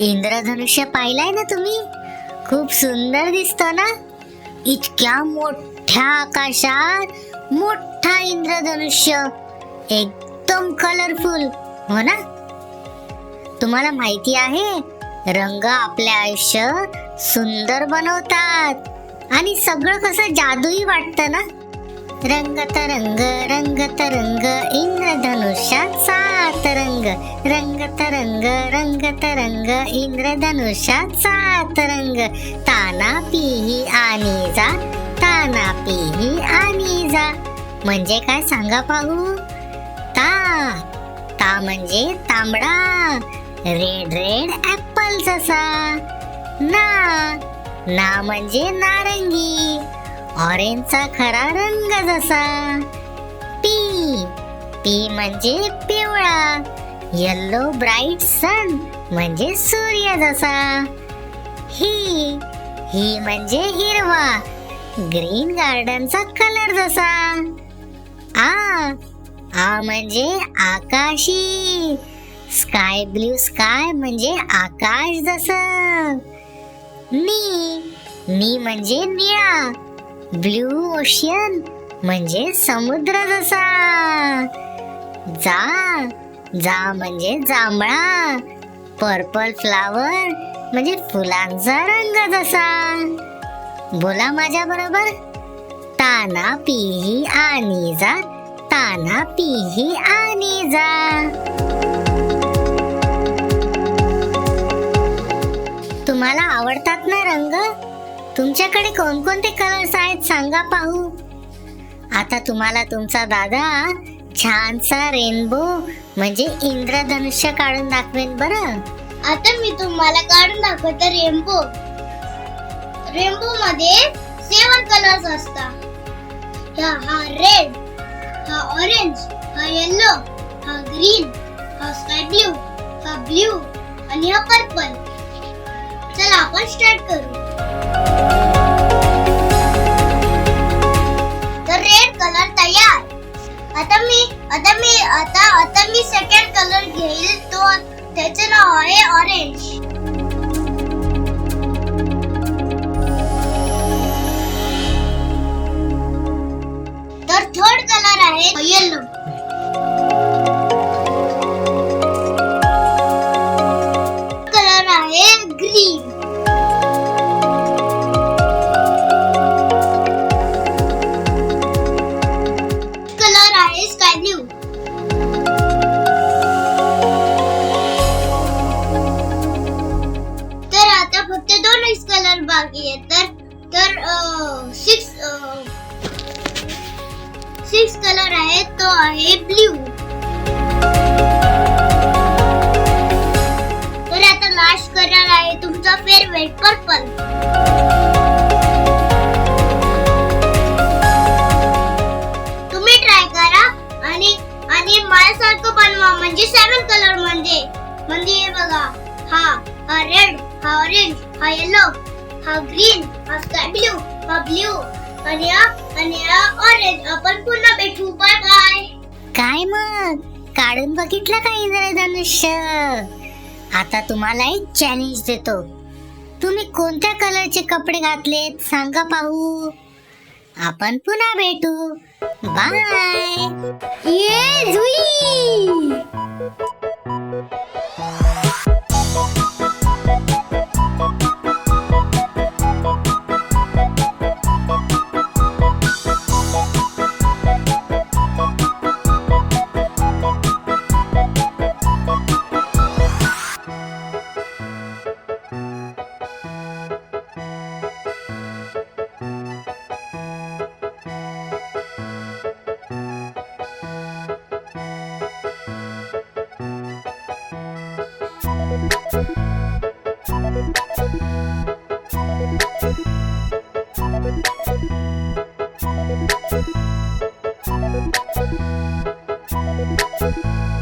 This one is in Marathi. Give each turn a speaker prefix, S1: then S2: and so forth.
S1: इंद्रधनुष्य पाहिलाय ना तुम्ही? खूप सुंदर दिसतो ना? इतक्या मोठ्या आकाशात मोठा इंद्रधनुष्य. एकदम कलरफुल हो ना? तुम्हाला माहिती आहे रंग आपले आयुष्य सुंदर बनवतात. आणि सगळं कसं जादूही वाटतं ना? रंग तरंग रंग तरंग इंद्रधनुष्य. रंग रंग तरंग रंग तरंग इंद्रधनुष्यात सात रंग. ताना पिही आणि जा ताना पिही आणि जा. म्हणजे काय सांगा पाहू? ता ता म्हणजे तांबडा रेड रेड ऍपल जसा ना ना म्हणजे नारंगी ऑरेंजचा खरा रंग जसा. पी पी म्हणजे पिवळा. येल्लो ब्राईट सन म्हणजे सूर्य जसा. ही ही म्हणजे हिरवा. ग्रीन गार्डनचा कलर जसा. आ आ म्हणजे आकाशी. स्काय ब्ल्यू स्काय म्हणजे आकाश जस. नी नी म्हणजे निळा. ब्ल्यू ओशियन म्हणजे समुद्र जसा. जा जा म्हणजे जांभळा पर्पल फ्लावर म्हणजे फुलांचा रंग जसा. बोला माझ्या बरोबर. ताना पिही आणि जा ताना पिही आणि जा. तुम्हाला आवडतात ना रंग? तुमच्याकडे कोणकोणते कलर्स आहेत सांगा पाहू. आता तुम्हाला तुमचा दादा छानसा रेनबो म्हणजे इंद्रधनुष्य काढून दाखवेन बरं.
S2: आता मी तुम्हाला काढून दाखवतो रेनबो. रेनबो मध्ये सेवन कलर्स असतात. हा हा रेड हा ऑरेंज हा येलो हा ग्रीन हा स्काय ब्ल्यू हा ब्ल्यू आणि हा पर्पल चला आपण स्टार्ट करू. तर रेड कलर तयार. आता मी आता मी आता आता मी सेकंड कलर घेईल. तो त्याचे नाव आहे ऑरेंज आहे तर आता फक्त दोनच कलर बाकी आहेत. तर तर सिक्स सिक्स कलर आहे तो आहे ब्ल्यू तर आता लास्ट कलर आहे तुमचा फेवरेट पर्पल बनवा. म्हणजे सेवन कलर म्हणजे म्हणजे हे बघा. हा हा रेड हा ऑरेंज हा येलो हा ग्रीन हा स्काय ब्ल्यू हा ब्ल्यू आणि हा आणि हा ऑरेंज आपण पुन्हा भेटू. बाय बाय
S1: काय मग? काढून बघितलं का इंद्रधनुष्य? आता तुम्हाला एक चॅलेंज देतो. तुम्ही कोणत्या कलरचे कपडे घातलेत? सांगा पाहू. आपण पुन्हा भेटू. Bye!
S2: Yes, we.
S1: Thank